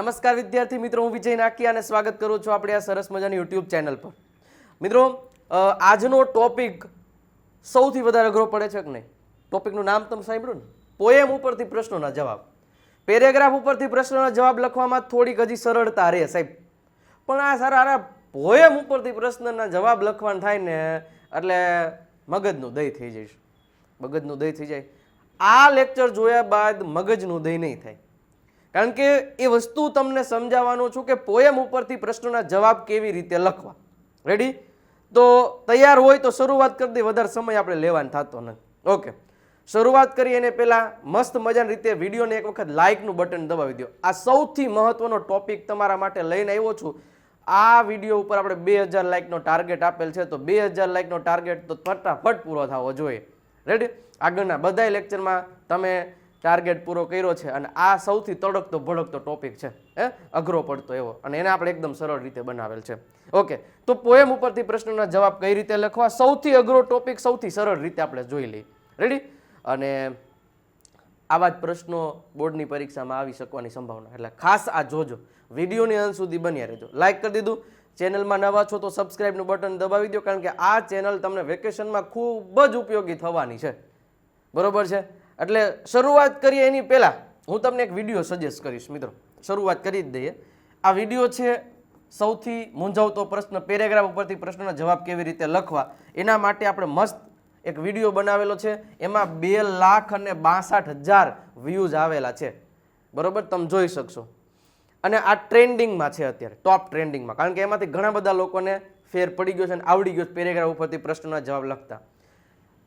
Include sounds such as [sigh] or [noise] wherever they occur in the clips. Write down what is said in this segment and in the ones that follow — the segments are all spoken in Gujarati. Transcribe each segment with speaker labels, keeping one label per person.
Speaker 1: નમસ્કાર વિદ્યાર્થી મિત્રો, હું વિજય નાકી અને સ્વાગત કરું છું આપણે આ સરસ મજાની યુટ્યુબ ચેનલ પર. મિત્રો આજનો ટોપિક સૌથી વધારે અઘરો પડે છે કે નહીં? ટોપિકનું નામ તમે સાંભળ્યું ને? પોએમ ઉપરથી પ્રશ્નોના જવાબ. પેરેગ્રાફ ઉપરથી પ્રશ્નોના જવાબ લખવામાં થોડીક હજી સરળતા રહે સાહેબ. પણ આ સારા સારા પોએમ ઉપરથી પ્રશ્નના જવાબ લખવાનું થાય ને, એટલે મગજનું દહીં થઈ જઈશ. મગજનું દહીં થઈ જાય. આ લેક્ચર જોયા બાદ મગજનું દહીં નહીં થાય. કારણ કે એ વસ્તુ તમને સમજાવવાનું છું કે પોયમ ઉપરથી પ્રશ્નોના જવાબ કેવી રીતે લખવા. રેડી તો તૈયાર હોય તો શરૂઆત કરી દે, વધારે સમય આપણે લેવાનો થતો નથી. ઓકે શરૂઆત કરીએ એને પહેલાં મસ્ત મજાની રીતે વિડીયોને એક વખત લાઇકનું બટન દબાવી દો. આ સૌથી મહત્વનો ટોપિક તમારા માટે લઈને આવ્યો છું. આ વીડિયો ઉપર આપણે બે હજાર લાઇકનો ટાર્ગેટ આપેલ છે, તો બે હજાર લાઇકનો ટાર્ગેટ તો ફટાફટ પૂરો થવો જોઈએ. રેડી આગળના બધાય લેક્ચરમાં તમે ટાર્ગેટ પૂરો કર્યો છે અને આ સૌથી તડકતો, ભડકતો ટોપિક છે, હે? અઘરો પડતો એવો. અને એને આપણે એકદમ સરળ રીતે બનાવેલ છે. ઓકે તો પોએમ ઉપરથી પ્રશ્નના જવાબ કઈ રીતે લખવા? સૌથી અઘરો ટોપિક સૌથી સરળ રીતે આપણે જોઈ લઈએ. રેડી અને આવા જ પ્રશ્નો બોર્ડની પરીક્ષામાં આવી શકવાની સંભાવના. એટલે ખાસ આ જોજો. વિડીયોની અંત સુધી બન્યા રહેજો. લાઇક કરી દીધું. ચેનલમાં નવા છો તો સબસ્ક્રાઇબનું બટન દબાવી દો, કારણ કે આ ચેનલ તમને વેકેશનમાં ખૂબ જ ઉપયોગી થવાની છે. બરોબર છે? એટલે શરૂઆત કરીએ એની પહેલાં. હું તમને એક વીડિયો સજેસ્ટ કરીશ, મિત્રો. શરૂઆત કરી જ દઈએ. આ વીડિયો છે સૌથી મૂંઝવતો પ્રશ્ન પેરેગ્રાફ ઉપરથી પ્રશ્નના જવાબ કેવી રીતે લખવા? એના માટે આપણે મસ્ત એક વીડિયો બનાવેલો છે. એમાં બે લાખ અને બાસઠ હજાર વ્યૂઝ આવેલા છે. બરોબર? તમે જોઈ શકશો. અને આ ટ્રેન્ડિંગમાં છે અત્યારે ટોપ ટ્રેન્ડિંગમાં કારણ કે એમાંથી ઘણા બધા લોકોને ફેર પડી ગયો છે અને આવડી ગયો છે પેરેગ્રાફ ઉપરથી પ્રશ્નના જવાબ લખતા.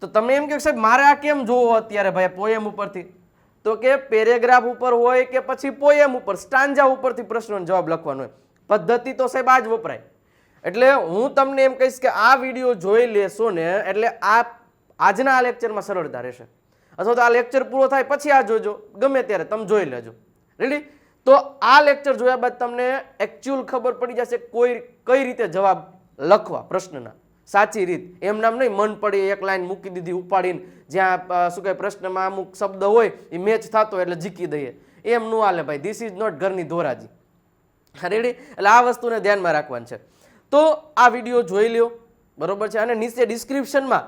Speaker 1: તો તમે એમ કહો સાહેબ, મારે આ કેમ જોવો અત્યારે ભાઈ પોએમ ઉપરથી? તો કે પેરેગ્રાફ ઉપર હોય કે પછી પોએમ ઉપર સ્ટાન્જા ઉપરથી પ્રશ્નોનો જવાબ લખવાનો હોય. પદ્ધતિ તો સાહેબ આ જ વપરાય. એટલે હું તમને એમ કહીશ કે આ વીડિયો જોઈ લેશો ને, એટલે આ આજના આ લેક્ચરમાં સરળતા રહેશે. અથવા તો આ લેક્ચર પૂરો થાય પછી આ જોજો. ગમે ત્યારે તમે જોઈ લેજો. રેડી તો આ લેક્ચર જોયા બાદ તમને એકચ્યુઅલ ખબર પડી જશે કોઈ, કઈ રીતે જવાબ લખવા પ્રશ્નના. સાચી રીત. એમ નામ નહીં, મન પડી એક લાઈન મૂકી દીધી ઉપાડીને. જ્યાં શું કહે પ્રશ્નમાં અમુક શબ્દ હોય, એ મેચ થતો એટલે જીકી દઈએ. એમ નું હાલે ભાઈ. ધીસ ઇઝ નોટ ઘરની ધોરાજી. રેડી એટલે આ વસ્તુને ધ્યાનમાં રાખવાની છે. તો આ વીડિયો જોઈ લ્યો. બરોબર છે? અને નીચે ડિસ્ક્રિપ્શનમાં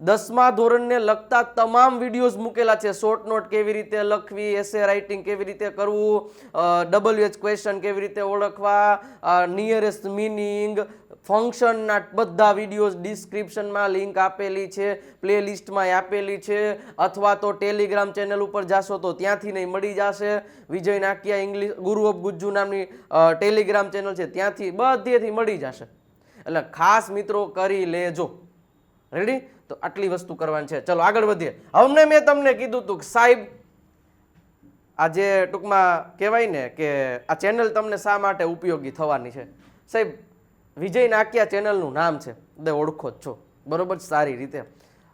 Speaker 1: દસમા ધોરણને લગતા તમામ વિડીયોઝ મૂકેલા છે. શોર્ટ નોટ કેવી રીતે લખવી એસે રાઇટિંગ કેવી રીતે કરવું ડબલ્યુ એચ ક્વેશ્ચન કેવી રીતે ઓળખવા નિયરેસ્ટ મિનિંગ ફંક્શનના બધા વિડીયોઝ ડિસ્ક્રિપ્શનમાં લિંક આપેલી છે પ્લેલિસ્ટમાં આપેલી છે, અથવા તો ટેલિગ્રામ ચેનલ ઉપર જાશો તો ત્યાંથી નહીં મળી જશે. વિજય નાકિયા ઇંગ્લિશ, ગુરુ ઓફ ગુજ્જુ નામની ટેલિગ્રામ ચેનલ છે, ત્યાંથી બધેથી મળી જશે. એટલે ખાસ મિત્રો કરી લેજો. રેડી તો આટલી વસ્તુ કરવાની છે. ચલો, આગળ વધીએ. હમને મેં તમને કીધું હતું સાહેબ, આ જે ટૂંકમાં કહેવાય ને કે આ ચેનલ તમને શા માટે ઉપયોગી થવાની છે? સાહેબ વિજય નાકિયા ચેનલનું નામ છે. બધા ઓળખો છો. બરોબર સારી રીતે.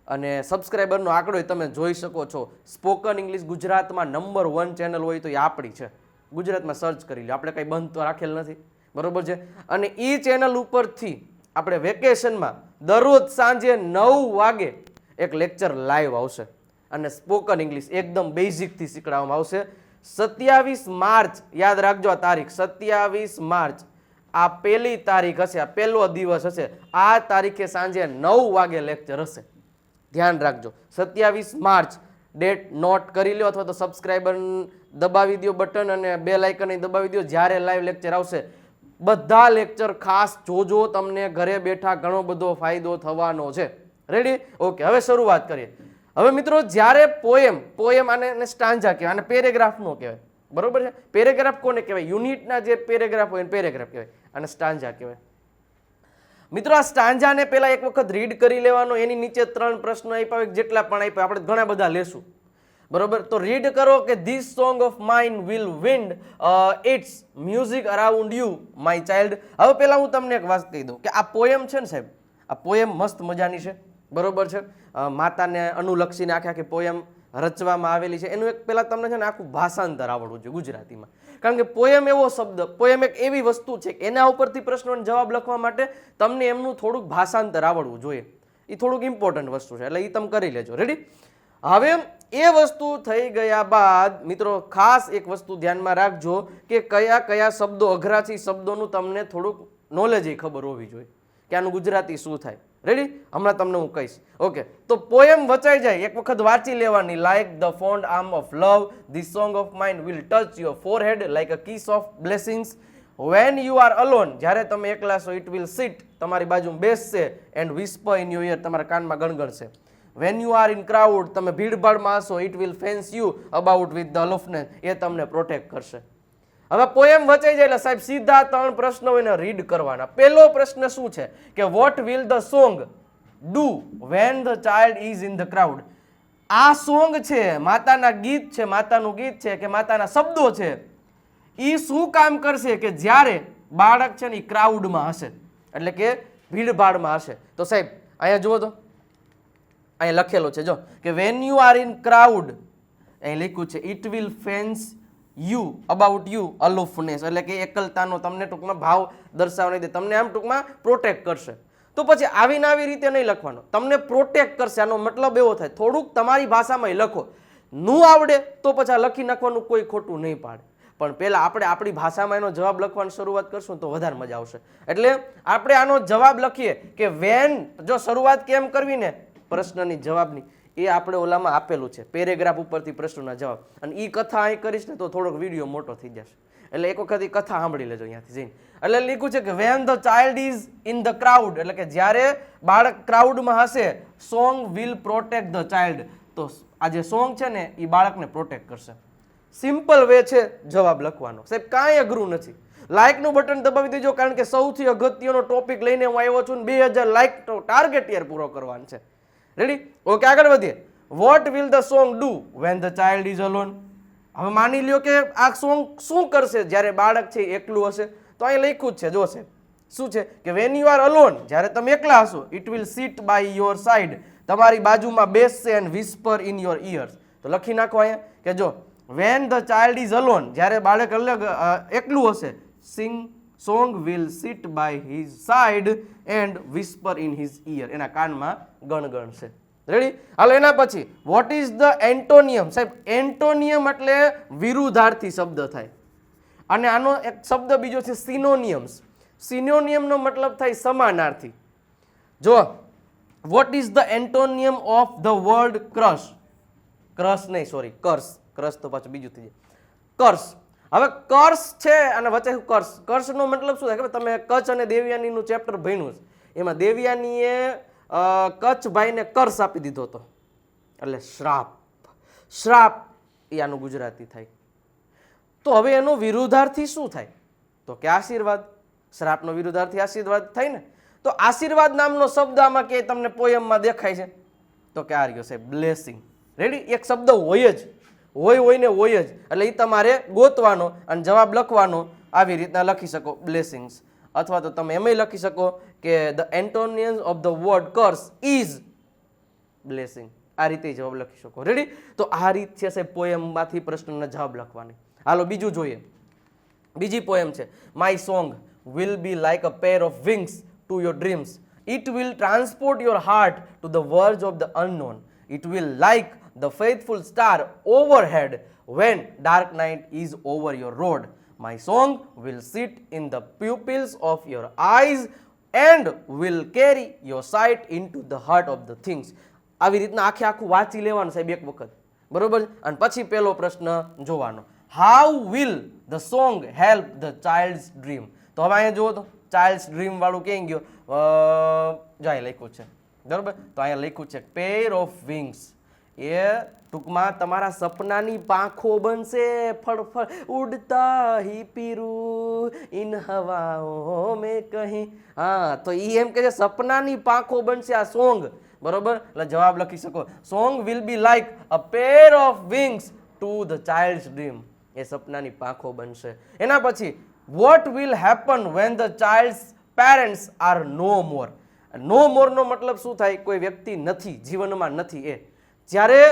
Speaker 1: અને સબસ્ક્રાઈબરનો આંકડો તમે જોઈ શકો છો. સ્પોકન ઇંગ્લિશ ગુજરાતમાં નંબર વન ચેનલ હોય તો એ આપણી છે. ગુજરાતમાં સર્ચ કરી લો. આપણે કંઈ બંધ તો રાખેલ નથી. બરોબર છે? અને એ ચેનલ ઉપરથી આપણે વેકેશનમાં દરરોજ સાંજે નવ વાગે એક લેક્ચર લાઈવ આવશે. અને સ્પોકન ઇંગ્લિશ એકદમ બેઝિકથી શીખડાવવામાં આવશે. સત્યાવીસ માર્ચ, યાદ રાખજો આ તારીખ, સત્યાવીસ માર્ચ આ પહેલી તારીખ હશે, આ પહેલો દિવસ હશે. આ તારીખે સાંજે નવ વાગે લેક્ચર હશે. ધ્યાન રાખજો. સત્યાવીસ માર્ચ ડેટ નોટ કરી લો અથવા તો સબસ્ક્રાઈબર દબાવી દો બટન અને બે લાઇકનની દબાવી દો જ્યારે લાઈવ લેક્ચર આવશે, બધા લેક્ચર ખાસ જોજો. તમને ઘરે બેઠા ઘણો બધો ફાયદો થવાનો છે. રેડી ઓકે હવે શરૂઆત કરીએ. હવે મિત્રો, જ્યારે પોએમ પોએમ આને સ્ટાન્જા કહેવાય અને પેરેગ્રાફનો કહેવાય. બરોબર છે? પેરેગ્રાફ કોને કહેવાય? યુનિટના જે પેરેગ્રાફ હોય પેરેગ્રાફ કહેવાય. અને સ્ટાન્જા કહેવાય. મિત્રો, આ સ્ટાન્જાને પહેલાં એક વખત રીડ કરી લેવાનો, એની નીચે ત્રણ પ્રશ્નો આપ્યા જેટલા પણ આપ્યા, આપણે ઘણા બધા લેશું. બરોબર? તો રીડ કરો કે this song of mine will wind its music around you my child હવે પહેલાં હું તમને એક વાત કહી દઉં કે આ પોએમ છે ને સાહેબ? આ પોએમ મસ્ત મજાની છે. બરોબર છે? માતાને અનુલક્ષીને આખે આખી પોએમ રચવામાં આવેલી છે. એનું એક પહેલાં તમને છે ને આખું ભાષાંતર આવડવું જોઈએ ગુજરાતીમાં. કારણ કે પોયમ એવો શબ્દ, પોયમ એક એવી વસ્તુ છે કે એના ઉપરથી પ્રશ્નોને જવાબ લખવા માટે તમને એમનું થોડુંક ભાષાંતર આવડવું જોઈએ. એ થોડુંક ઇમ્પોર્ટન્ટ વસ્તુ છે. એટલે એ તમે કરી લેજો. રેડી હવે એ વસ્તુ થઈ ગયા બાદ, મિત્રો, ખાસ એક વસ્તુ ધ્યાનમાં રાખજો કે કયા કયા શબ્દો અઘરાથી શબ્દોનું તમને થોડુંક નોલેજ એ ખબર હોવી જોઈએ. કે આનું ગુજરાતી શું થાય? રેડી હમણાં તમને હું કહીશ. ઓકે તો પોએમ વચાઈ જાય. એક વખત વાંચી લેવાની. Like the fond arm of love the song of mind will touch your forehead like a kiss of blessings when you are alone જ્યારે તમે એકલા છો ઇટ વિલ સીટ તમારી બાજુમાં બેસશે and whisper in your ear તમારા કાનમાં ગણગણશે. When you are in crowd તમે ભીડભાડમાં હશો it will fence you about with the aloofness એ તમને પ્રોટેક્ટ કરશે. હવે પોએમ વચાઈ જાય એટલે સાહેબ સીધા ત્રણ પ્રશ્નો એને રીડ કરવાના. પહેલો પ્રશ્ન શું છે? કે what will the song do when the child is in the crowd આ સોંગ છે, માતાના ગીત છે, માતાનું ગીત છે કે માતાના શબ્દો છે એ શું કામ કરશે કે જ્યારે બાળક છે ને એ ક્રાઉડમાં હશે, એટલે કે ભીડભાડમાં હશે. તો સાહેબ, અહીંયા જુઓ તો, અહીંયા લખેલો છે જો, કે when you are in crowd અહીં લખ્યું છે it will fence you about you aloofness એટલે કે એકલતાનો તમને ટૂંકમાં ભાવ દર્શાવવા દે. તમને આમ ટૂંકમાં પ્રોટેક્ટ કરશે. તો પછી આવીને આવી રીતે નહીં લખવાનો. તમને પ્રોટેક્ટ કરશે. આનો મતલબ એવો થાય, થોડુંક તમારી ભાષામાં લખો. નું આવડે તો પછી આ લખી નાખવાનું કોઈ ખોટું નહીં પાડે. પણ પહેલાં આપણે આપણી ભાષામાં એનો જવાબ લખવાની શરૂઆત કરશું તો વધારે મજા આવશે. એટલે આપણે આનો જવાબ લખીએ કે વેન જો શરૂઆત કેમ કરવી ને? પ્રશ્નની જવાબની. એ આપણે ઓલામાં આપેલું છે. પેરેગ્રાફ ઉપરથી પ્રશ્નના જવાબ. અને એ કથા અહીં કરીશ ને તો થોડોક વીડિયો મોટો થઈ જશે. એટલે એક વખત એ કથા સાંભળી લેજો અહીંયાથી જઈને. એટલે લખ્યું છે કે when the child is in the crowd એટલે કે જ્યારે બાળક ક્રાઉડમાં હશે song will protect the child તો આ જે સોંગ છે ને એ બાળકને પ્રોટેક્ટ કરશે. સિમ્પલ વે છે જવાબ લખવાનો. સાહેબ, કાંઈ અઘરું નથી. લાઇકનું બટન દબાવી દેજો, કારણ કે સૌથી અગત્યનો ટોપિક લઈને હું આવ્યો છું બે હજાર લાઇક ટાર્ગેટ યર પૂરો કરવાનો છે. રેડી ઓકે આગળ વધીએ. What will the song do when the child is alone હવે માની લ્યો કે આ સોંગ શું કરશે જ્યારે બાળક છે એકલું હશે? તો અહીં લખ્યું જ છે, જોશે. શું છે? કે વેન યુ આર અલોન જ્યારે તમે એકલા હશો it will sit by your side તમારી બાજુમાં બેસશે and whisper in your ears તો લખી નાખો અહીંયા કે જો when the child is alone જ્યારે બાળક અલગ એકલું હશે sing song will sit by his side and whisper in his ear. એના કાનમાં ગણગણશે રેડી હાલો, એના પછી વોટ ઇઝ ધ એન્ટોનિયમ સાહેબ એન્ટોનિયમ એટલે વિરુદ્ધાર્થી શબ્દ થાય. અને આનો એક શબ્દ બીજો છે સિનોનિયમ્સ સિનોનિયમનો મતલબ થાય સમાનાર્થી. જો what is the antonym of the word crush crush નહીં સોરી કર્સ ક્રશ તો પાછું બીજું થઈ જાય. કર્સ હવે કર્સ છે અને વચ્ચે કર્સ. કર્સનો મતલબ શું થાય ખબર? તમે કચ્છ અને દેવયાનીનું ચેપ્ટર ભણ્યું છે. એમાં દેવયાનીએ કચ્છ કચ્છભાઈને કર્સ આપી દીધો હતો. એટલે શ્રાપ. શ્રાપ એ આનું ગુજરાતી થાય. તો હવે એનો વિરુદ્ધાર્થી શું થાય? તો કે આશીર્વાદ. શ્રાપનો વિરુદ્ધાર્થી આશીર્વાદ થાય ને? તો આશીર્વાદ નામનો શબ્દ આમાં કે તમને પોયમમાં દેખાય છે. તો કે આ રહ્યો છે બ્લેસિંગ રેડી એક શબ્દ હોય જ. હોય હોય ને હોય જ. એટલે એ તમારે ગોતવાનો અને જવાબ લખવાનો આવી રીતના લખી શકો. બ્લેસિંગ્સ અથવા તો તમે એમય લખી શકો કે the antonyms of the word curse is blessing આ રીતે જવાબ લખી શકો. રેડી તો આ રીત છે સાહેબ પોયમમાંથી પ્રશ્નના જવાબ લખવાની. હાલો, બીજું જોઈએ. બીજી પોએમ છે. My song will be like a pair of wings to your dreams it will transport your heart to the verge of the unknown it will like the faithful star overhead when dark night is over your road my song will sit in the pupils of your eyes and will carry your sight into the heart of the things આવી રીતના આખે આખું વાંચી લેવાનું સાહેબ એક વખત. બરોબર? અને પછી પેલો પ્રશ્ન જોવાનો. How will the song help the child's dream તો હવે અહીંયા જુઓ તો ચાઇલ્ડ્સ ડ્રીમ વાળું ક્યાં ગયો? જાય લખ્યું છે. બરોબર? તો અહીંયા લખ્યું છે પેર ઓફ વિંગ્સ એ ટૂંકમાં તમારા સપનાની પાંખો બનશે, ફળફળ ઉડતા હિ પીરુ, ઇન હવાઓ મેં કહી. હા, તો એ એમ કે છે, સપનાની પાંખો બનશે આ સોંગ. બરોબર? એટલે જવાબ લખી શકો. Song will be like a pair of wings to the child's dream એ સપનાની પાંખો બનશે. એના પછી what will happen when the child's parents are no more no મોરનો મતલબ શું થાય? કોઈ વ્યક્તિ નથી, જીવનમાં નથી એ. જ્યારે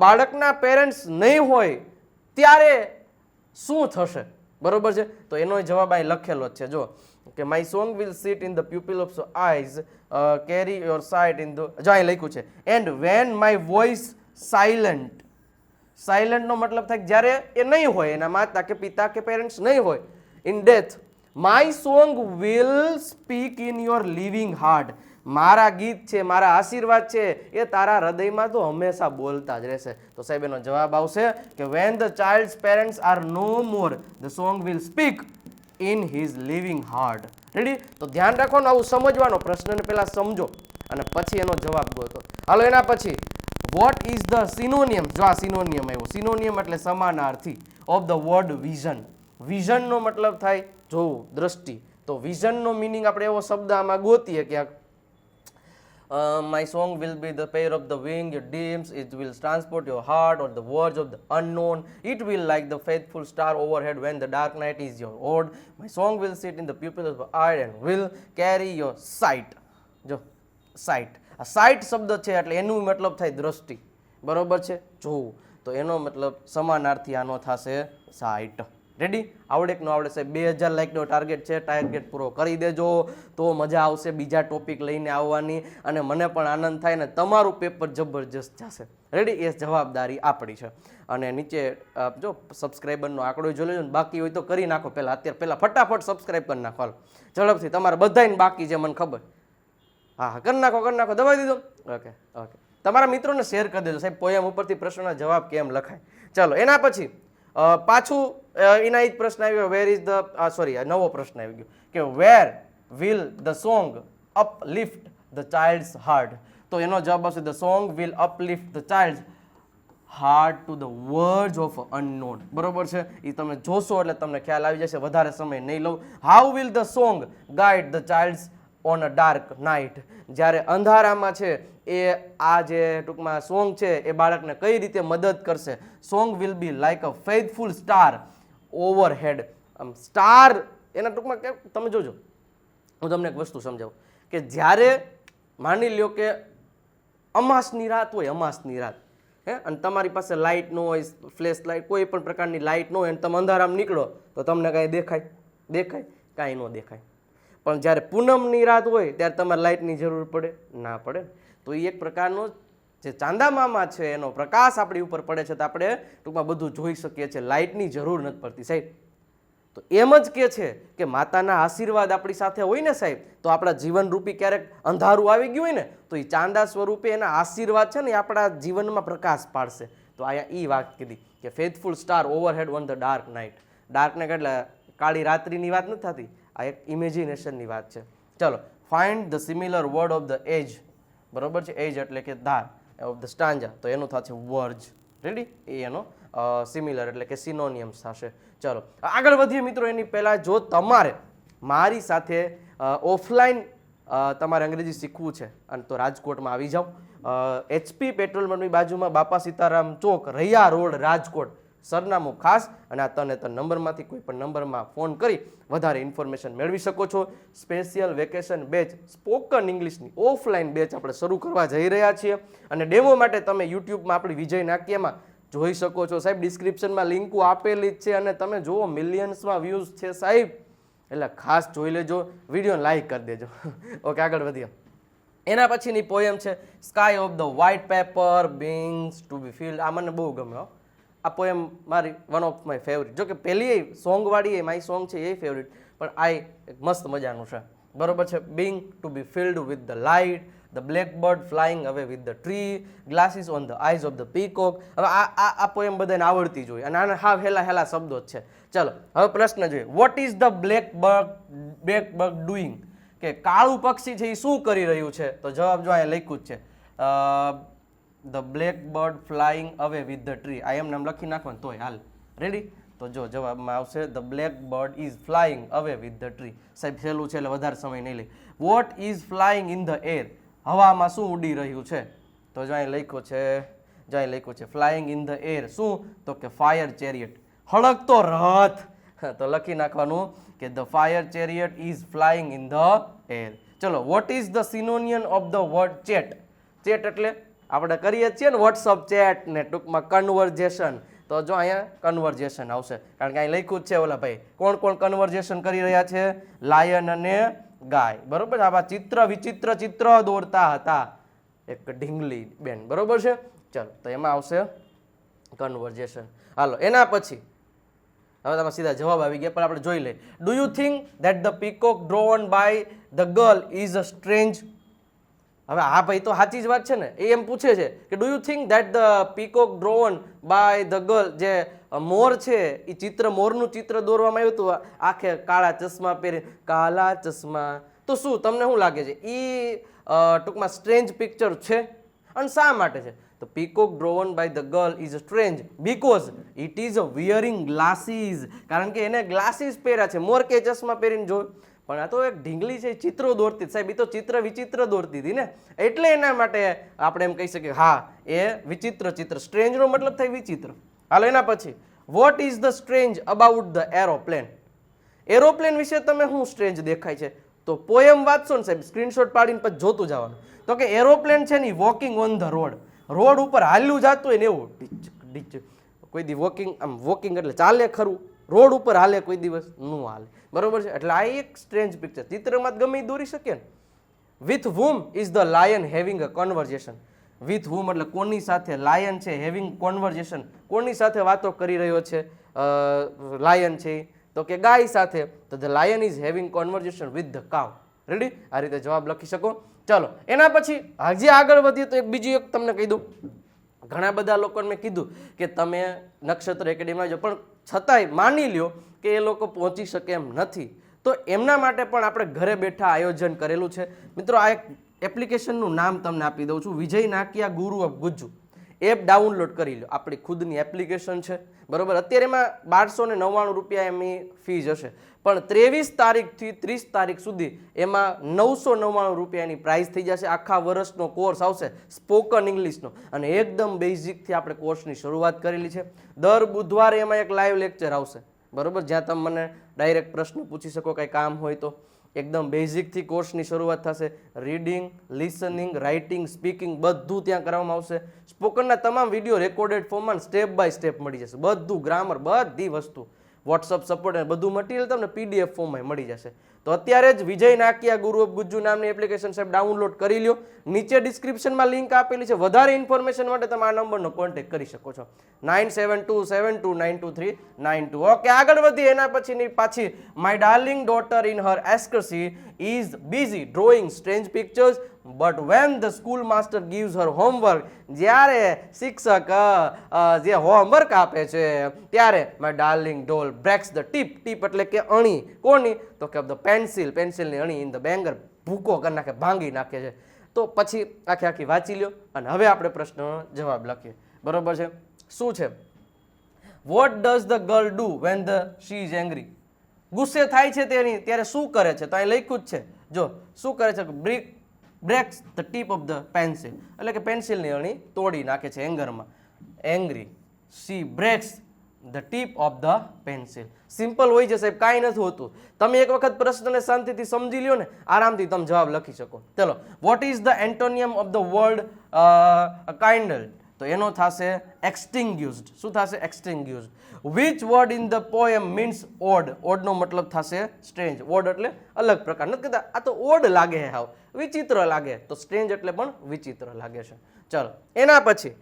Speaker 1: બાળકના પેરેન્ટ્સ નહીં હોય, ત્યારે શું થશે? બરોબર છે? તો એનો જવાબ અહીં લખેલો છે. જો, કે my song will sit in the pupil of eyes carry your sight in the જો અહીં લખ્યું છે. And when my voice silent સાયલન્ટનો મતલબ થાય જ્યારે એ નહીં હોય, એના માતા કે પિતા કે પેરેન્ટ્સ નહીં હોય. In death my song will speak in your living heart મારા ગીત છે, મારા આશીર્વાદ છે, એ તારા હૃદયમાં તો હંમેશા બોલતા જ રહેશે. તો સાહેબ, એનો જવાબ આવશે કે when the child's parents are no more the song will speak in his living heart ready તો ધ્યાન રાખો ને, આવું સમજવાનો પ્રશ્નને પહેલાં સમજો અને પછી એનો જવાબ ગોતો. હાલો, એના પછી. વોટ ઇઝ ધ સિનોનિયમ જો આ સિનોનિયમ આવ્યો. સિનોનિયમ એટલે સમાનાર્થી. ઓફ ધ વર્ડ વિઝન વિઝનનો મતલબ થાય જોવું દ્રષ્ટિ તો વિઝનનો મિનિંગ આપણે એવો શબ્દ આમાં ગોતીએ Uh, my song will be the pair of the wing, your dreams. It will transport your heart or the words of the unknown. It will like the faithful star overhead when the dark night is your odd. My song will sit in the pupil of your eye and will carry your sight. જો સાઇટ આ સાઇટ શબ્દ છે એટલે એનું મતલબ થાય દ્રષ્ટિ બરોબર છે જોવું તો એનો મતલબ સમાનાર્થી આનો થશે સાઇટ રેડી આવડે કે ન આવડે સાહેબ? બે હજાર લાઇકનો ટાર્ગેટ છે ટાર્ગેટ પૂરો કરી દેજો. તો મજા આવશે બીજા ટોપિક લઈને આવવાની અને મને પણ આનંદ થાય ને તમારું પેપર જબરજસ્ત જશે. રેડી એ જવાબદારી આપણી છે. અને નીચે જો સબસ્ક્રાઈબરનો આંકડો જોઈ લેજો ને, બાકી હોય તો કરી નાખો પહેલાં. અત્યારે પહેલાં ફટાફટ સબસ્ક્રાઈબ કરી નાખો. હાલ. ઝડપથી તમારે બધાને બાકી છે મને ખબર. હા હા, કરી નાખો કરી નાખો. દબાવી દીધો. ઓકે ઓકે તમારા મિત્રોને શેર કરી દેજો. સાહેબ પોયમ ઉપરથી પ્રશ્નના જવાબ કેમ લખાય? ચાલો, એના પછી પાછું એના એક પ્રશ્ન આવ્યો વેર ઇઝ ધ સોરી નવો પ્રશ્ન આવી ગયો, કે where will the song uplift the child's heart તો એનો જવાબ આવશે the song will uplift the child heart to the verge of unknown બરોબર છે? એ તમે જોશો એટલે તમને ખ્યાલ આવી જશે, વધારે સમય નહીં લઉં. How will the song guide the child's on a dark night જ્યારે અંધારામાં છે, એ આ જે ટૂંકમાં સોંગ છે, એ બાળકને કઈ રીતે મદદ કરશે? Song will be like a faithful star overhead આમ સ્ટાર એના ટૂંકમાં કે તમે જોજો. હું તમને એક વસ્તુ સમજાવું કે જ્યારે માની લ્યો કે અમાસની રાત હોય અમાસની રાત, હે? અને તમારી પાસે લાઇટ ન હોય ફ્લેશ લાઇટ કોઈ પણ પ્રકારની લાઇટ ન હોય અને તમે અંધારામાં નીકળો, તો તમને કાંઈ દેખાય? દેખાય? કાંઈ ન દેખાય. પણ જ્યારે પૂનમની રાત હોય, ત્યારે તમારે લાઇટની જરૂર પડે? ના પડે. તો એ એક પ્રકારનો જે ચાંદા મામા છે, એનો પ્રકાશ આપણી ઉપર પડે છે, તો આપણે ટૂંકમાં બધું જોઈ શકીએ છીએ. લાઇટની જરૂર નથી પડતી, સાહેબ. તો એમ જ કે છે કે માતાના આશીર્વાદ આપણી સાથે હોય ને, સાહેબ, તો આપણા જીવનરૂપી ક્યારેક અંધારું આવી ગયું હોય ને, તો એ ચાંદા સ્વરૂપે એના આશીર્વાદ છે ને, એ આપણા જીવનમાં પ્રકાશ પાડશે. તો અહીંયા એ વાત કીધી કે faithful star overhead on the dark night dark night એટલે કાળી રાત્રિની વાત નથી થતી, આ એક ઇમેજિનેશનની વાત છે. ચલો find the similar word of the edge બરોબર છે? એજ એટલે કે ધાર. ઓફ ધ સ્ટાન્જા તો એનું થશે વર્જ. રેડી એ એનો સિમિલર એટલે કે સિનોનિયમ્સ થશે. ચલો, આગળ વધીએ મિત્રો એની પહેલાં. જો તમારે મારી સાથે ઓફલાઈન તમારે અંગ્રેજી શીખવું છે, અને તો રાજકોટમાં આવી જાઓ. એચપી પેટ્રોલ પંપની બાજુમાં બાપા સીતારામ ચોક, રૈયા રોડ, રાજકોટ. સરનામું ખાસ અને આ તને તન નંબરમાંથી કોઈ પણ નંબરમાં ફોન કરી વધારે ઇન્ફોર્મેશન મેળવી શકો છો. સ્પેશિયલ વેકેશન બેચ, સ્પોકન ઇંગ્લિશની ઓફલાઈન બેચ આપણે શરૂ કરવા જઈ રહ્યા છીએ. અને ડેમો માટે તમે યુટ્યુબમાં આપણી વિજય નાક્યમાં જોઈ શકો છો. સાહેબ, ડિસ્ક્રિપ્શનમાં લિંકો આપેલી જ છે અને તમે જુઓ, મિલિયન્સમાં વ્યૂઝ છે સાહેબ. એટલે ખાસ જોઈ લેજો. વીડિયો લાઈક કરી દેજો. [laughs] ઓકે આગળ વધીએ. એના પછીની પોયમ છે sky of the white paper beings to be filled આ મને બહુ ગમે હો. આ પોએમ મારી વન ઓફ માય ફેવરિટ જો કે પહેલી સોંગવાળી એ માય સોંગ છે એ ફેવરિટ પણ આ એક મસ્ત મજાનું છે. બરોબર છે? Being to be filled with the light the black bird flying away with the tree glasses on the eyes of the peacock હવે આ આ આ પોયમ બધાને આવડતી જ હોય અને આના હા, હેલા હેલા શબ્દો જ છે. ચલો, હવે પ્રશ્ન જોઈએ. What is the black bird black bird doing કે કાળું પક્ષી છે એ શું કરી રહ્યું છે? તો જવાબ જો અહીંયા લખ્યું જ છે. The black bird flying away with the tree આ એમ નામ લખી નાખો ને તોય, હાલ. રેડી તો જો જવાબમાં આવશે the black bird is flying away with the tree સાહેબ સહેલું છે, એટલે વધારે સમય નહીં લે. What is flying in the air હવામાં શું ઉડી રહ્યું છે? તો જો અહીં લખ્યું છે જો અહીં લખ્યું છે ફ્લાઇંગ ઇન ધ એર શું? તો કે ફાયર ચેરિયટ હળગતો રથ. [laughs] તો લખી નાખવાનું કે the fire chariot is flying in the air ચલો what is the synonym of the word chat chat એટલે આપણે કરીએ છીએ ને વોટ્સઅપ ચેટ ને ટૂંકમાં કન્વર્જેશન તો જો અહીંયા કન્વર્જેશન આવશે. કારણ કે અહીં લખ્યું જ છે, ઓલા ભાઈ, કોણ કોણ કન્વર્જેશન કરી રહ્યા છે? લાયન અને ગાય બરોબર? આવા ચિત્ર, વિચિત્ર ચિત્ર દોરતા હતા. એક ઢીંગલી બેન. બરોબર છે? ચલો, તો એમાં આવશે કન્વર્જેશન હાલો, એના પછી. હવે તમે સીધા જવાબ આવી ગયા, પણ આપણે જોઈ લઈએ. Do you think that the peacock drawn by the girl is a strange હવે હા ભાઈ તો સાચી જ વાત છે ને. એ એમ પૂછે છે કે do you think that the peacock drawn by the girl જે મોર છે એ ચિત્ર, મોરનું ચિત્ર દોરવામાં આવ્યું હતું આખે કાળા ચશ્મા પહેરી કાળા ચશ્મા. તો શું, તમને શું લાગે છે? એ ટૂંકમાં સ્ટ્રેન્જ પિક્ચર છે? અને શા માટે છે? તો peacock drawn by the girl is strange because it is a wearing glasses કારણ કે એને ગ્લાસીસ પહેર્યા છે. મોર કે ચશ્મા પહેરીને જો પણ આ તો એક ઢીંગલી છે, ચિત્રો દોરતી સાહેબ એ તો ચિત્ર વિચિત્ર દોરતી હતી ને. એટલે એના માટે આપણે એમ કહી શકીએ, હા, એ વિચિત્ર ચિત્ર. સ્ટ્રેન્જનો મતલબ થાય વિચિત્ર. હાલો, એના પછી. What is the strange about the aeroplane aeroplane વિશે તમે શું સ્ટ્રેન્જ દેખાય છે? તો પોયમ વાંચશો ને, સાહેબ સ્ક્રીનશોટ પાડીને પછી જોતું જવાનું. તો કે એરોપ્લેન છે ને walking on the road road ઉપર હાલ્યું જાતું હોય ને એવું, ડીચ ડીચ. કોઈ દી વોકિંગ આમ વોકિંગ એટલે ચાલે ખરું. રોડ ઉપર હાલે, કોઈ દિવસનું હાલે. બરોબર છે? એટલે આ એક સ્ટ્રેન્જ પિક્ચર ચિત્રમાં જ ગમે દોરી શકીએ ને. With whom is the lion having a conversation with whom એટલે કોની સાથે? લાયન છે હેવિંગ કોન્વર્ઝેશન કોની સાથે વાતો કરી રહ્યો છે? લાયન છે? તો કે ગાય સાથે. તો the lion is having conversation with the cow ready આ રીતે જવાબ લખી શકો. ચલો, એના પછી હજી આગળ વધીએ તો એક બીજું એક તમને કહી દઉં. ઘણા બધા લોકોને મેં કીધું કે તમે નક્ષત્ર એકેડેમીમાં જો પણ છતાંય માની લ્યો કે એ લોકો પહોંચી શકે એમ નથી. તો એમના માટે પણ આપણે ઘરે બેઠા આયોજન કરેલું છે. મિત્રો, આ એક એપ્લિકેશનનું નામ તમને આપી દઉં છું. વિજય નાકિયા ગુરુ ઓફ ગુજ્જુ. એપ ડાઉનલોડ કરી લો. આપણી ખુદની એપ્લિકેશન છે. બરોબર? અત્યારે એમાં બારસો ને નવ્વાણું રૂપિયા એમની ફી હશે. પણ ત્રેવીસ તારીખથી ત્રીસ તારીખ સુધી એમાં નવસો નવ્વાણું રૂપિયાની પ્રાઇસ થઈ જશે. આખા વર્ષનો કોર્સ આવશે સ્પોકન ઇંગ્લિશનો અને એકદમ બેઝિકથી આપણે કોર્સની શરૂઆત કરેલી છે. દર બુધવારે એમાં એક લાઈવ લેક્ચર આવશે. બરોબર? જ્યાં તમે મને ડાયરેક્ટ પ્રશ્ન પૂછી શકો કંઈ કામ હોય તો. એકદમ બેઝિકથી કોર્સની શરૂઆત થશે. રીડિંગ લિસનિંગ રાઇટિંગ સ્પીકિંગ બધું ત્યાં કરવામાં આવશે. સ્પોકનના તમામ વીડિયો રેકોર્ડેડ ફોર્મમાં સ્ટેપ બાય સ્ટેપ મળી જશે. બધું ગ્રામર બધી વસ્તુ. વોટ્સઅપ સપોર્ટ અને બધું મટીરિયલ તમને પીડીએફ ફોર્મમાં મળી જશે. તો અત્યારે જ વિજય નાકિયા ગુરુ ગુજ્જુ નામની એપ્લિકેશન સાહેબ ડાઉનલોડ કરી લ્યો. નીચે ડિસ્ક્રિપ્શનમાં લિંક આપેલી છે. વધારે ઇન્ફોર્મેશન માટે તમે આ નંબરનો કોન્ટેક્ટ કરી શકો છો. Nine seven two seven two nine two three nine two okay આગળ વધી એના પછીની પાછી my darling daughter in her ecstasy is busy drawing strange pictures but when the school master gives her homework જ્યારે શિક્ષક જે હોમવર્ક આપે છે, ત્યારે my darling doll breaks the tip tip એટલે કે અણી. કોની? તો કે ધ પેન્સિલ પેન્સિલની અણી ઇન ધ બેંગર ભૂકો કરી નાખે, ભાંગી નાખે છે. તો પછી આખી આખી વાંચી લ્યો અને હવે આપણે પ્રશ્નનો જવાબ લખીએ. બરોબર છે? શું છે? What does the girl do when the she is angry ગુસ્સે થાય છે તેની, ત્યારે શું કરે છે? તો અહીં લખ્યું જ છે. જો, શું કરે છે? Break breaks the tip of the pencil એટલે કે પેન્સિલની અણી તોડી નાખે છે એંગરમાં. Angry she breaks the tip of the pencil simple હોય છે સાહેબ, કાંઈ નથી હોતું. તમે એક વખત પ્રશ્નને શાંતિથી સમજી લ્યો ને, આરામથી તમે જવાબ લખી શકો. ચલો what is the antonym of the word kindle તો એનો થશે એક્સટિંગ્યુઝડ શું થશે? Extinguished which word in the poem means odd ઓડનો મતલબ થશે સ્ટ્રેન્જ ઓડ એટલે અલગ પ્રકાર. નથી કહેતા, આ તો ઓડ લાગે છે હાવ. વિચિત્ર લાગે. તો સ્ટ્રેન્જ એટલે પણ વિચિત્ર લાગે છે. ચલો, એના પછી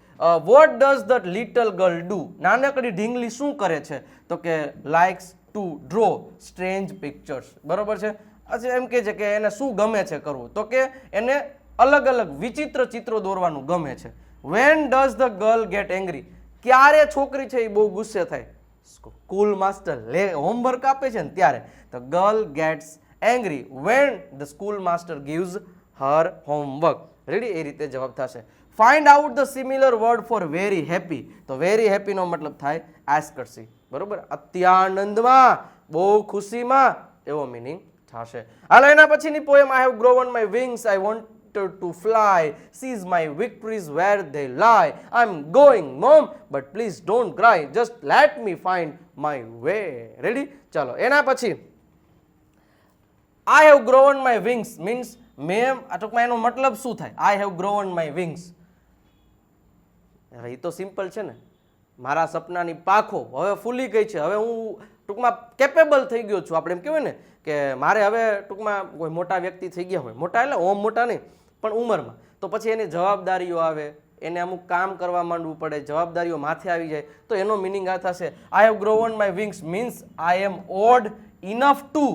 Speaker 1: what does the little girl do નાનકડી ઢીંગલી શું કરે છે? તો કે likes to draw strange pictures બરોબર છે? પછી એમ કે છે કે એને શું ગમે છે કરવું? તો કે એને અલગ અલગ વિચિત્ર ચિત્રો દોરવાનું ગમે છે. When does the girl get angry ક્યારે છોકરી છે એ બહુ ગુસ્સે થાય? સ્કૂલ માસ્ટર લે હોમવર્ક આપે છે ને ત્યારે. તો girl gets angry when the school master gives her homework ready એ રીતે જવાબ થશે. Find out the similar word for very happy તો વેરી હેપીનો મતલબ થાય એસ્કર્સી બરોબર? અત્યાનંદમાં, બહુ ખુશીમાં એવો મિનિંગ થશે. હાલો, એના પછીની poem I have grown my wings I want to fly. Seize my victories where they lie. I'm going, mom, but please don't cry. Just let me find my way. Ready? ચાલો એના પછી I have grown my wings means મેં આ ટૂંકમાં એનો મતલબ શું થાય I have grown my wings હવે એ તો સિમ્પલ છે ને મારા સપનાની પાંખો હવે ફૂલી ગઈ છે હવે હું ટૂંકમાં કેપેબલ થઈ ગયો છું આપણે એમ કહેવાય ને કે મારે હવે ટૂંકમાં કોઈ મોટા વ્યક્તિ થઈ ગયા હોય. મોટા એટલે ઓમ મોટા નહીં, પણ ઉંમરમાં. તો પછી એની જવાબદારીઓ આવે, એને અમુક કામ કરવા માંડવું પડે, જવાબદારીઓ માથે આવી જાય, તો એનો મિનિંગ આ થશે. I have grown my wings means I am old enough to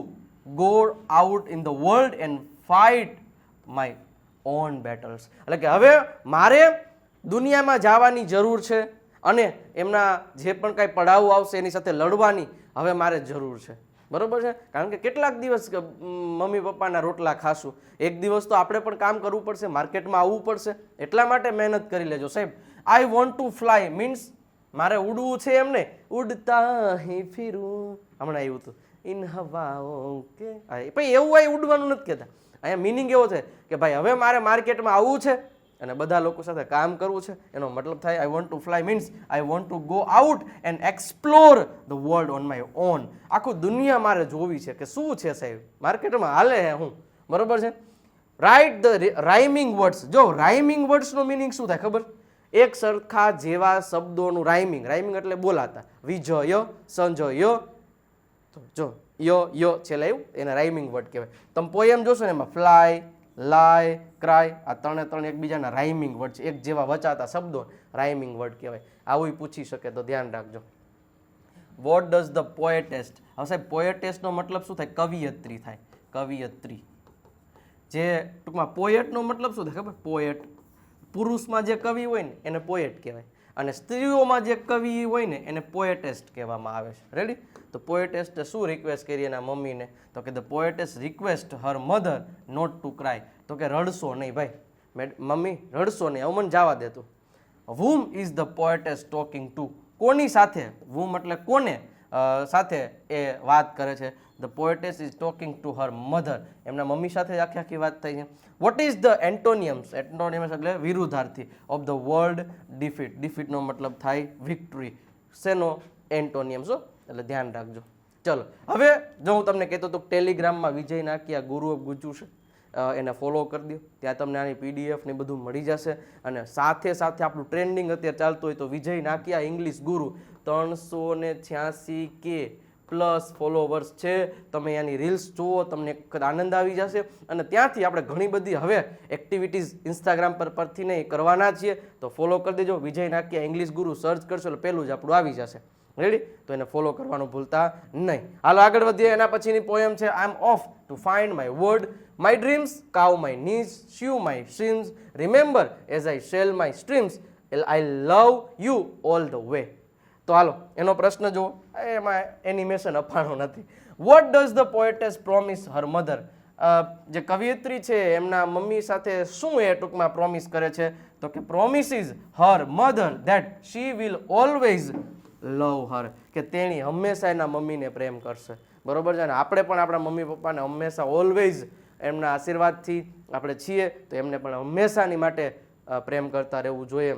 Speaker 1: go out in the world and fight my own battles એટલે કે હવે મારે દુનિયામાં જવાની જરૂર છે અને એમના જે પણ કાંઈ પડાવો આવશે એની સાથે લડવાની હવે મારે જરૂર છે. બરોબર છે? કારણ કે કેટલાક દિવસ મમ્મી પપ્પાના રોટલા ખાશું. એક દિવસ તો આપણે પણ કામ કરવું પડશે, માર્કેટમાં આવવું પડશે. એટલા માટે મહેનત કરી લેજો, સાહેબ. I want to fly means મારે ઉડવું છે એમ નહીં. ઉડતા હી ફિરું. હમણાં આવ્યું હતું. ઇન હવાઓ કે ભાઈ એવું હોય ઉડવાનું નથી કહેતા. અહીંયા મિનિંગ એવો છે કે ભાઈ, હવે મારે માર્કેટમાં આવવું છે. અને બધા લોકો સાથે કામ કરવું છે. એનો મતલબ થાય I want to fly means I want to go out and explore the world on my own આખું દુનિયા મારે જોવી છે કે શું છે સાહેબ? માર્કેટમાં હાલે હે હું. બરોબર છે? રાઇટ ધ રાઇમિંગ વર્ડ્સ જો રાઇમિંગ વર્ડ્સનો મિનિંગ શું થાય ખબર? એક સરખા જેવા શબ્દોનું રાઇમિંગ રાઇમિંગ એટલે બોલાતા. વિજય, સંજય, જો યો યો છેલ્લે એવું એને રાઇમિંગ વર્ડ કહેવાય. તમે પોયમ જોશો ને એમાં ફ્લાય લાય, ક્રાય, આ ત્રણે ત્રણ એકબીજાના રાઇમિંગ વર્ડ છે એક જેવા વચાતા શબ્દો રાઇમિંગ વર્ડ કહેવાય. આવું પૂછી શકે તો ધ્યાન રાખજો. વોટ ડઝ ધ પોએટેસ્ટ હવે સાહેબ પોએટેસ્ટનો મતલબ શું થાય? કવિયત્રી થાય. કવિયત્રી. જે ટૂંકમાં પોએટનો મતલબ શું થાય ખબર? પોએટ પુરુષમાં જે કવિ હોય ને, એને પોએટ કહેવાય. અને સ્ત્રીઓમાં જે કવિ હોય ને, એને પોએટેસ્ટ કહેવામાં આવે છે. રેડી તો પોએટેસ્ટે શું રિક્વેસ્ટ કરી એના મમ્મીને? તો કે the poetess request her mother not to cry તો કે રડશો નહીં ભાઈ. મેડ, મમ્મી, રડશો નહીં. હવે મને જવા દેતું whom is the poetess talking to કોની સાથે? વુમ એટલે કોને? સાથે એ વાત કરે છે the poetess is talking to her mother એમના મમ્મી સાથે આખી આખી વાત થઈ છે. What is the antonyms antonyms એટલે વિરુદ્ધાર્થી. ઓફ ધ વર્લ્ડ ડિફીટ ડિફીટનો મતલબ થાય વિક્ટરી શેનો એન્ટોનિયમ્સ હો? એટલે ધ્યાન રાખજો. ચલો, હવે જો હું તમને કહેતો તો ટેલિગ્રામમાં વિજય નાકિયા ગુરુ ઓફ ગુજુ છે. એને ફોલો કરી દો ત્યાં તમને આની પીડીએફ ને બધું મળી જશે. અને સાથે સાથે આપણું ટ્રેન્ડિંગ અત્યારે ચાલતું હોય તો વિજય નાકિયા ઇંગ્લિશ ગુરુ, ત્રણસો ને છ્યાસી કે પ્લસ ફોલોવર્સ છે. તમે એની રીલ્સ જુઓ, તમને આનંદ આવી જશે. અને ત્યાંથી આપણે ઘણી બધી હવે એક્ટિવિટીઝ ઇન્સ્ટાગ્રામ પર પરથી નહીં કરવાના છીએ. તો ફોલો કરી દેજો. વિજય નાકિયા ઇંગ્લિશ ગુરુ સર્ચ કરશો એટલે પહેલું જ આપણું આવી જશે. રેડી તો એને ફોલો કરવાનું ભૂલતા નહીં. હાલો આગળ વધીએ. એના પછીની પોયમ છે I am off to find my word my dreams carve my niche sue my streams remember as I sail my streams I love you all the way તો હાલો, એનો પ્રશ્ન જુઓ. એમાં એનિમેશન અફાણો નથી. What does the poetess promise her mother જે કવિયત્રી છે, એમના મમ્મી સાથે શું એ ટૂંકમાં પ્રોમિસ કરે છે? તો કે promises her mother that she will always love her કે તેણી હંમેશા એના મમ્મીને પ્રેમ કરશે. બરોબર છે ને? આપણે પણ આપણા મમ્મી પપ્પાને હંમેશા ઓલવેઝ એમના આશીર્વાદથી આપણે છીએ, તો એમને પણ હંમેશાની માટે પ્રેમ કરતા રહેવું જોઈએ.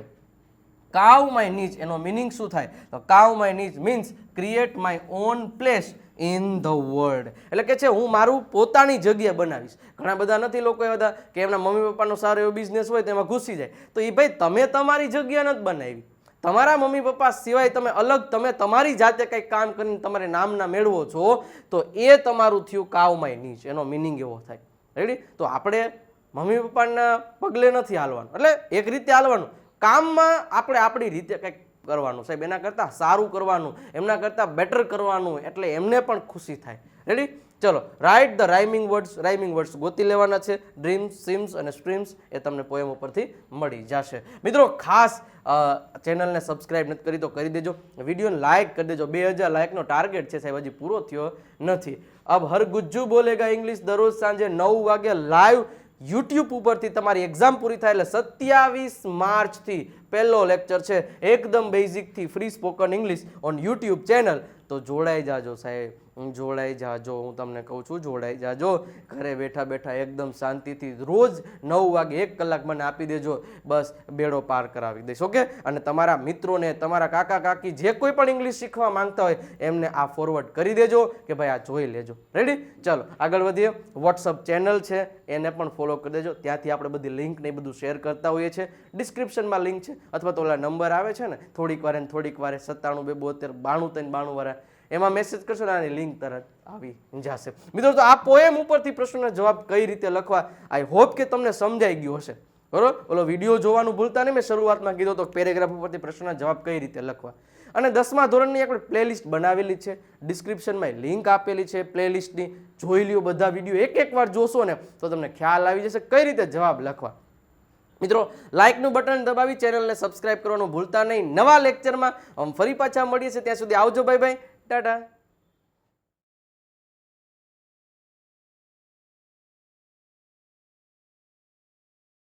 Speaker 1: કાવ માય નીચ એનો મિનિંગ શું થાય? તો carve my niche means create my own place in the world એટલે કે છે, હું મારું પોતાની જગ્યા બનાવીશ. ઘણા બધા નથી લોકો એવા હતા કે એમના મમ્મી પપ્પાનો સારો એવો બિઝનેસ હોય તેમાં ઘૂસી જાય. તો એ ભાઈ, તમે તમારી જગ્યા નથી બનાવી. તમારા મમ્મી પપ્પા સિવાય તમે અલગ, તમે તમારી જાતે કંઈક કામ કરીને તમારે નામના મેળવો છો, તો એ તમારું થયું કાવ માય નીચ એનો મિનિંગ એવો થાય. રેડી તો આપણે મમ્મી પપ્પાના પગલે નથી હાલવાનું. એટલે એક રીતે હાલવાનું. કામમાં આપણે આપણી રીતે કંઈક કરવાનું. સાહેબ, એના કરતાં સારું કરવાનું, એમના કરતાં બેટર કરવાનું, એટલે એમને પણ ખુશી થાય. રેડી ચલો write the rhyming words rhyming words ગોતી લેવાના છે. ડ્રીમ્સ સિમ્સ અને સ્ટ્રીમ્સ એ તમને પોએમ ઉપરથી મળી જશે. મિત્રો, ખાસ ચેનલને સબસ્ક્રાઇબ નથી કરી તો કરી દેજો. વિડીયોને લાઇક કરી દેજો. બે હજાર લાઇકનો ટાર્ગેટ છે સાહેબ, હજી પૂરો થયો નથી. અબ હર ગુજ્જુ બોલેગા ઇંગ્લિશ દરરોજ સાંજે નવ વાગે લાઈવ યુટ્યુબ ઉપરથી તમારી એક્ઝામ પૂરી થાય એટલે સત્યાવીસ માર્ચથી પહેલો લેક્ચર છે. એકદમ બેઝિકથી free spoken English on YouTube channel તો જોડાઈ જાજો સાહેબ. જોડાઈ જાજો, હું તમને કહું છું, જોડાઈ જાજો. ઘરે બેઠા બેઠા એકદમ શાંતિથી રોજ નવ વાગે એક કલાક મને આપી દેજો. બસ, બેડો પાર કરાવી દઈશ, ઓકે? અને તમારા મિત્રોને, તમારા કાકા, કાકી, જે કોઈ પણ ઇંગ્લિશ શીખવા માંગતા હોય, એમને આ ફોરવર્ડ કરી દેજો કે ભાઈ આ જોઈ લેજો. રેડી ચાલો, આગળ વધીએ. વોટ્સઅપ ચેનલ છે, એને પણ ફોલો કરી દેજો. ત્યાંથી આપણે બધી લિંક ને એ બધું શેર કરતા હોઈએ છીએ. ડિસ્ક્રિપ્શનમાં લિંક છે, અથવા તો ઓલા નંબર આવે છે ને, થોડીક વારે થોડીક વારે, સત્તાણું બે બોતેર, બાણું ત્રણ બાણું વાળા એમાં મેસેજ કરશો ને આની લિંક તરત આવી જશે. મિત્રો, તો આ પોએમ ઉપરથી પ્રશ્નના જવાબ કઈ રીતે લખવા? આઈ હોપ કે તમને સમજાઈ ગયું હશે. બરોબર? ઓલો વીડિયો જોવાનું ભૂલતા નહીં, મેં શરૂઆતમાં કીધો તો પેરેગ્રાફ ઉપરથી પ્રશ્નના જવાબ કઈ રીતે લખવા? અને દસમા ધોરણની આપણે પ્લેલિસ્ટ બનાવેલી છે. ડિસ્ક્રિપ્શનમાં લિંક આપેલી છે પ્લેલિસ્ટની જોઈ લ્યો બધા વીડિયો એક એક વાર જોશો ને, તો તમને ખ્યાલ આવી જશે કઈ રીતે જવાબ લખવા. મિત્રો લાઇકનું બટન દબાવી ચેનલને સબસ્ક્રાઇબ કરવાનું ભૂલતા નહીં. નવા લેક્ચરમાં ફરી પાછા મળીએ છીએ. ત્યાં સુધી આવજો. ભાઈ બાય ટાટા